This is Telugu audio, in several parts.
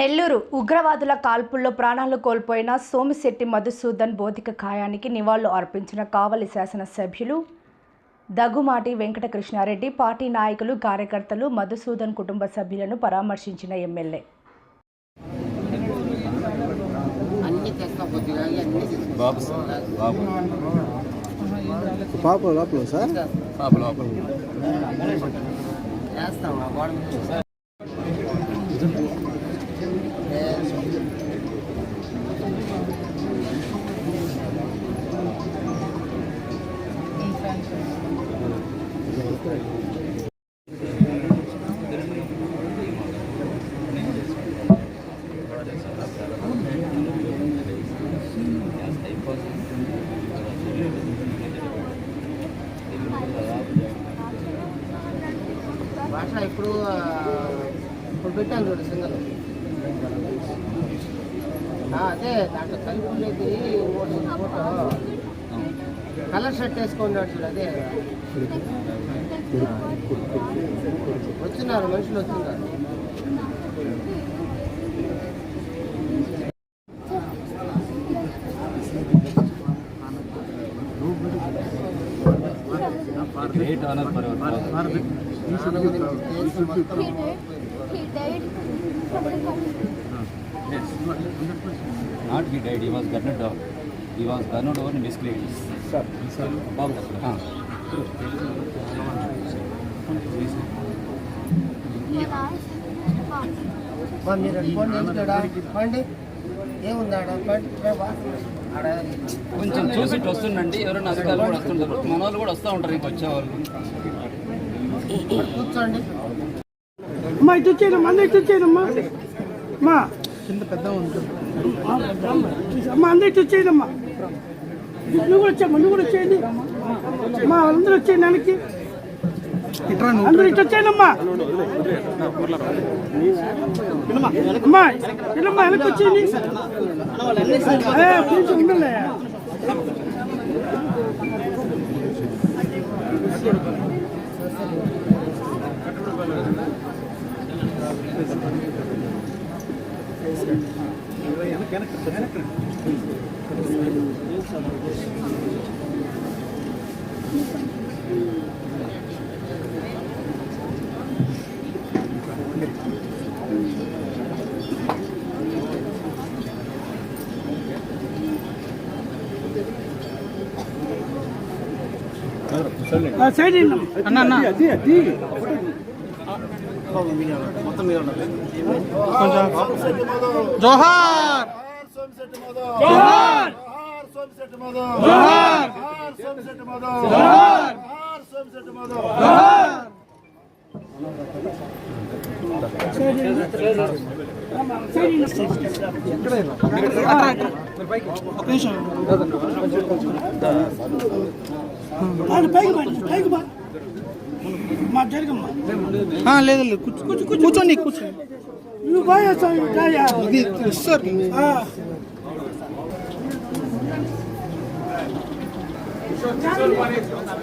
నెల్లూరు ఉగ్రవాదుల కాల్పుల్లో ప్రాణాలు కోల్పోయిన సోమిశెట్టి మధుసూదన్ భౌతిక కాయానికి నివాళులు అర్పించిన కావలి శాసనసభ్యులు దగ్గుమాటి వెంకటకృష్ణారెడ్డి పార్టీ నాయకులు కార్యకర్తలు మధుసూదన్ కుటుంబ సభ్యులను పరామర్శించిన ఎమ్మెల్యే. పాప లోపల సార్? పాప లోపల. ఇప్పుడు ఇప్పుడు పెట్టాను చూడు సింగల్. అదే దాంట్లో కలిపి ఉండేది ఫోటో. కలర్ షర్ట్ వేసుకున్నాడు చూడు అదే. వచ్చినారు మనుషులు వచ్చినారు. Great honour He died. Not he died he was gunned down he was last month. బా మీరు అటు పోండి ఎందుకుడా? పోండి ఏముంది ఆడ పోండి. రే బా. ఆడ కొంచెం చూసి వస్తుండండి ఎవరైనా అధికారులు కూడా వస్తుంటారు మన వాళ్ళు కూడా వస్తూ ఉంటారు ఇంక వచ్చేవాళ్ళు కూర్చోండి అమ్మా ఇటు వచ్చేయమ్మా అందరూ ఇటు వచ్చేయమ్మా అమ్మా కింద పెద్ద అమ్మా అందరూ ఇటు వచ్చేయమ్మా నువ్వు కూడా వచ్చామ్మా నువ్వు కూడా వచ్చేయండి అమ్మా అందరూ వచ్చేయండి వెనక్కి అందరూ ఇటు వచ్చేయండమ్మా అమ్మా వెళ్ళమ్మా వెనక్కి వచ్చేయండి ఏ, కొంచెం ఉండండి సైడ్. అన్న అన్న. అది అది జోహార్! జోహార్! అది పైకి పా, పైకి పా. లేదు లేదు కూర్చో- కూర్చో- కూర్చోండి కూర్చోండి. ఇది సార్ Thank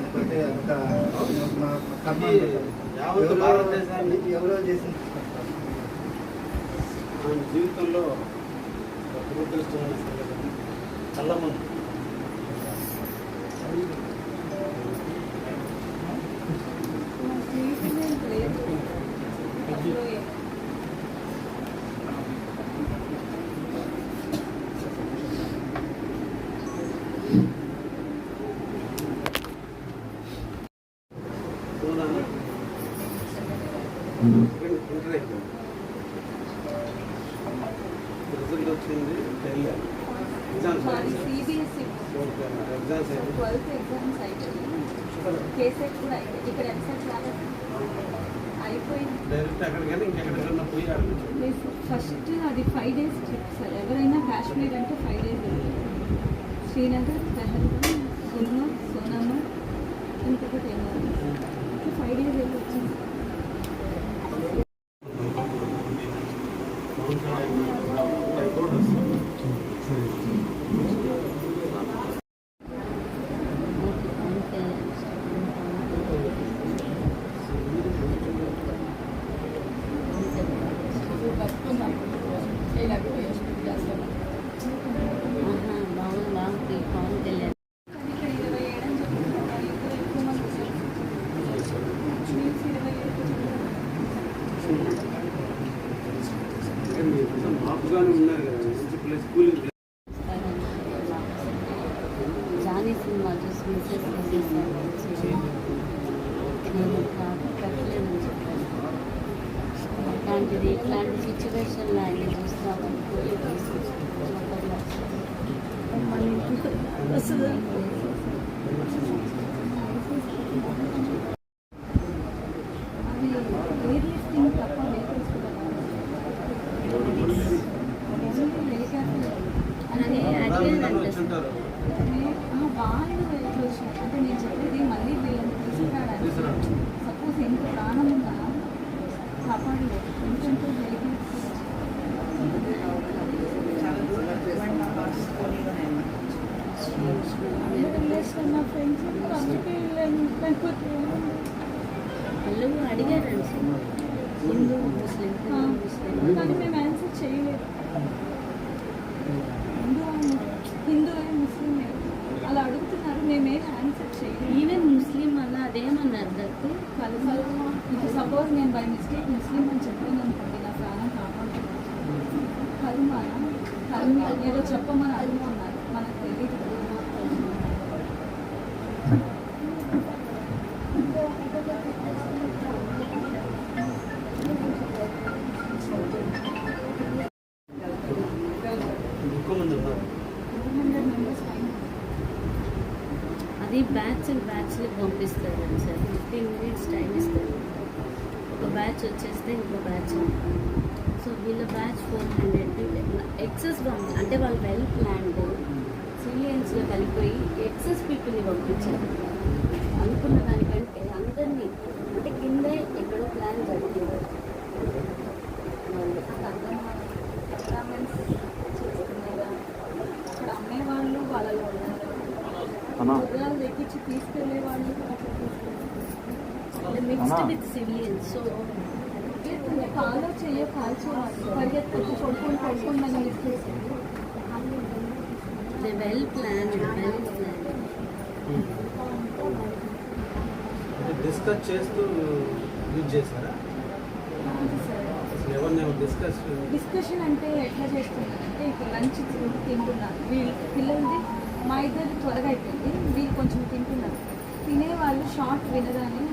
లేకపోతే ఒక మా కర్మ యావత్ ఎవరో- చేసిన జీవితంలో ఒక దురదృష్టమైన సంఘటన ముందు చూడాలి. ఇంటర్ అయిపోయింది. రిజల్ట్ వచ్చింది వెళ్ళాను ఎగ్జామ్స్ సిబిఎస్ఈ ఎగ్జామ్స్ అయిపోయి ట్వెల్త్ ఎగ్జామ్స్ అయిపోయింది కేసెట్ కూడా అయిపోయింది ఇక్కడ ఎంసెట్ రాలేదు అయిపోయింది డైరెక్ట్ అక్కడికి వెళ్ళి ఇంకెక్కడికన్నా పోయి ఆడచ్చు ఫస్ట్ అది ఫైవ్ డేస్ ట్రిప్ సార్ ఎవరైనా కాశ్మీర్ అంటే ఫైవ్ డేస్ శ్రీనగర్ పెహల్గాం గుల్మర్ సోనమ్మ ఇంకొకటి ఏమో ఫైవ్ డేస్ వెళ్ళి వచ్చింది జానీ సినిమా చూసి మెసేజ్ చెప్పాను ఇట్లాంటి సిచ్యువేషన్లో ఆయన చూస్తామని అది వాళ్ళు ఎట్లా వచ్చినారు అంటే నేను చెప్పేది మళ్ళీ వీళ్ళని తీసుకురావడానికి సపోజ్ ఎంత ప్రాణం ఉందా కాపాడలేదు ఎందుకంటే వెహికల్స్ నా ఫ్రెండ్స్ అందుకే లేకపోతే వాళ్ళు ముస్లిం హిందూ ముస్లిం కానీ మేము ఆన్సర్ చేయలేదు హిందూ హిందూ ముస్లిం అలా అడుగుతున్నారు మేమేం ఆన్సర్ చేయలేదు. ఈవెన్ ముస్లిం అన్న అదేమన్నారు దత్తు కలుమ ఇప్పుడు సపోజ్ నేను బై మిస్టేక్ ముస్లిం అని చెప్పాను అనుకోండి నా ప్రాణం కాపాడుతున్నాను కలుమానా కలుమ ఏదో చెప్పమని అడుగుతున్నారు మనకు తెలియదు అది బ్యాచ్ బ్యాచ్లు పంపిస్తారు సార్. ఫిఫ్టీన్ మినిట్స్ టైం ఇస్తారు. ఒక బ్యాచ్ వచ్చేస్తే ఇంకో బ్యాచ్ సో వీళ్ళ బ్యాచ్ ఫోర్ హండ్రెడ్ ఎక్సెస్ పంపి అంటే వాళ్ళు వెల్ ప్లాన్డ్ సివిలియన్స్లో కలిపోయి ఎక్సెస్ పీపుల్ని పంపించారు. అనుకున్న దానికంటే అందరినీ అంటే కిందే ఎక్కడో ప్లాన్ జరిగింది. తీసుకెళ్ళే వాళ్ళు అట్లా తీసుకెళ్తారు మిక్స్డ్ విత్ సో పరిగెత్తి కొడుకుని they well plan well plan discuss చేస్తూ యూజ్ చేశారా? డిస్కషన్ అంటే ఎట్లా చేస్తున్నారంటే ఇప్పుడు లంచ్ తింటున్నారు. వీళ్ళు పిల్లలది మా ఇద్దరు త్వరగా అయిపోయింది. వీళ్ళు కొంచెం తింటున్నారు. తినేవాళ్ళు షార్ట్ వినగానే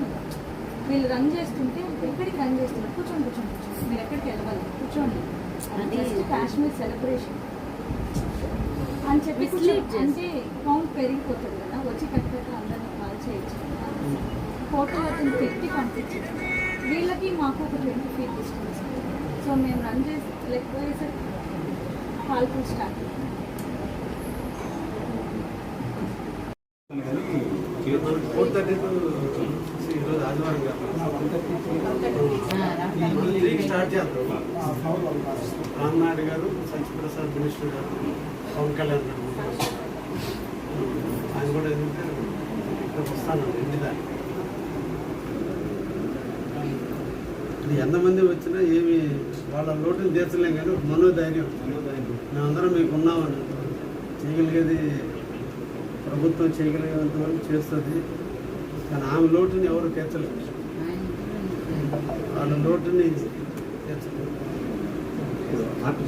వీళ్ళు రన్ చేస్తుంటే ఎక్కడికి రన్ చేస్తున్నారు? కూర్చోండి కూర్చోండి కూర్చోండి. మీరు ఎక్కడికి వెళ్ళవాలి కూర్చోండి. అది- జస్ట్ కాశ్మీర్ సెలబ్రేషన్ అని చెప్పి. అంటే కౌంట్ పెరిగిపోతుంది కదా. వచ్చి కట్టుకట్ట అందరినీ కాల్ చేయొచ్చు. ఫోటో అతను పెట్టి పంపించారు. వీళ్ళకి మాకు ఒక ట్వంటీ ఫీట్ డిస్టెన్స్ సో మేము రన్ చేసి లేకపోతే కాల్పులు స్టార్ట్ ఫోర్ థర్టీ టు ఈరోజు ఆదివారం త్రీకి స్టార్ట్ చేద్దాం. రామ్నాయుడు గారు సత్యప్రసాద్ మినిస్టర్ గారు పవన్ కళ్యాణ్ గారు ఆయన కూడా ఏంటంటే ఇక్కడ వస్తాను ఇంటి దాన్ని ఇది ఎంతమంది వచ్చినా ఏమి వాళ్ళ లోటుని తీర్చలేం కానీ మనోధైర్యం మనోధైర్యం. మేమందరం మీకు ఉన్నామని చేయగలిగేది ప్రభుత్వం చేయగలిగేంత వరకు చేస్తుంది. కానీ ఆమె లోటుని ఎవరు తీర్చలేరు వాళ్ళ లోటుని నాకు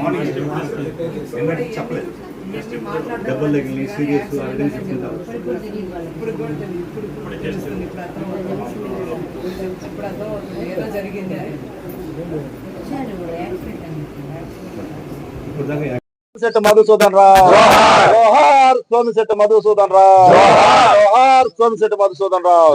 మార్నింగ్ చెప్పలేదు. దెబ్బలు తగిలి సీరియస్ అదే చెప్తుంటారు ఇప్పుడు సోమిశెట్టి మధుసూదన్ రావు. జోహార్! సోమిశెట్టి మధుసూదన్ రావు.